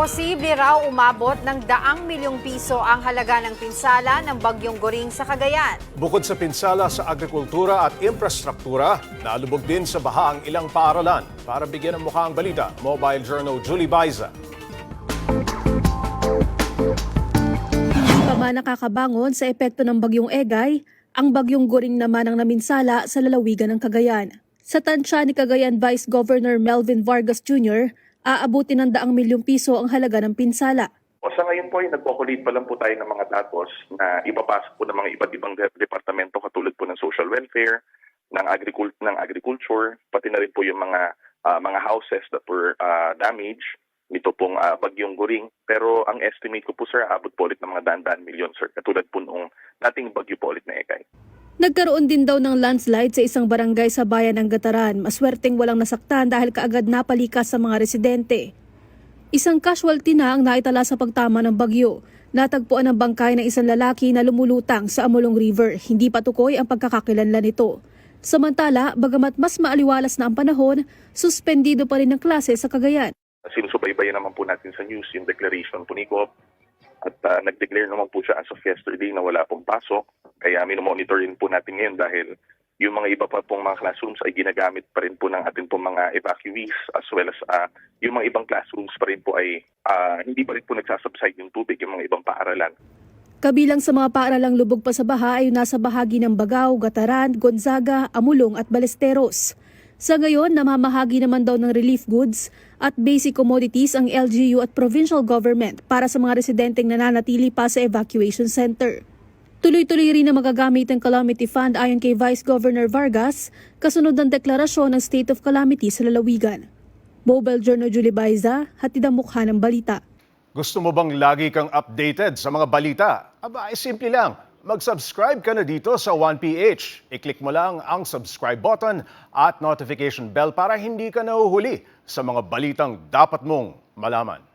Posible raw umabot ng daang milyong piso ang halaga ng pinsala ng bagyong Goring sa Cagayan. Bukod sa pinsala sa agrikultura at infrastruktura, nalubog din sa baha ang ilang paaralan. Para bigyan ng mukha ang balita, Mobile Journal Julie Baiza. pa man nakakabangon sa epekto ng bagyong Egay, ang bagyong Goring naman ang naminsala sa lalawigan ng Cagayan. Sa tansya ni Cagayan Vice Governor Melvin Vargas Jr., aabutin ng daang milyong piso ang halaga ng pinsala. O sa ngayon po ay nagpo-collate pa lang po tayo ng mga datos na ipapasok po ng mga iba't ibang de- departamento katulad po ng social welfare, ng agricult ng agriculture, pati na rin po yung mga ah, mga houses that were ah, damaged nito pong ah, bagyong Goring. Pero ang estimate ko po sir, abot po ulit ng mga daan-daan milyon sir, katulad po noong dating bagyo po ulit na Ekay. Nagkaroon din daw ng landslide sa isang barangay sa bayan ng Gataran. Maswerteng walang nasaktan dahil kaagad napalikas sa mga residente. Isang casualty na ang naitala sa pagtama ng bagyo. Natagpuan ang bangkay ng isang lalaki na lumulutang sa Amulong River. Hindi patukoy ang pagkakakilanlan nito. Samantala, bagamat mas maaliwalas na ang panahon, suspendido pa rin ang klase sa Cagayan. Sinusubaybayan naman po natin sa news yung declaration po ni Coop at ah, nag-declare naman po siya as of yesterday na wala pong pasok. Kaya minomonitor rin po natin ngayon dahil yung mga iba pa pong mga classrooms ay ginagamit pa rin po ng ating pong mga evacuees as well as ah, yung mga ibang classrooms pa rin po ay ah, hindi pa rin po nagsasubside yung tubig yung mga ibang paaralan. Kabilang sa mga paaralang lubog pa sa baha ay nasa bahagi ng Bagao, Gataran, Gonzaga, Amulong at Balesteros. Sa ngayon, namamahagi naman daw ng relief goods at basic commodities ang LGU at provincial government para sa mga residenteng nananatili pa sa evacuation center. Tuloy-tuloy rin na magagamit ang Calamity Fund ayon kay Vice Governor Vargas, kasunod ng deklarasyon ng State of Calamity sa lalawigan. Mobile Journal Julie Baiza, hatid ang mukha ng balita. Gusto mo bang lagi kang updated sa mga balita? Aba, ay simple lang. Mag-subscribe ka na dito sa 1PH. I-click mo lang ang subscribe button at notification bell para hindi ka nahuhuli sa mga balitang dapat mong malaman.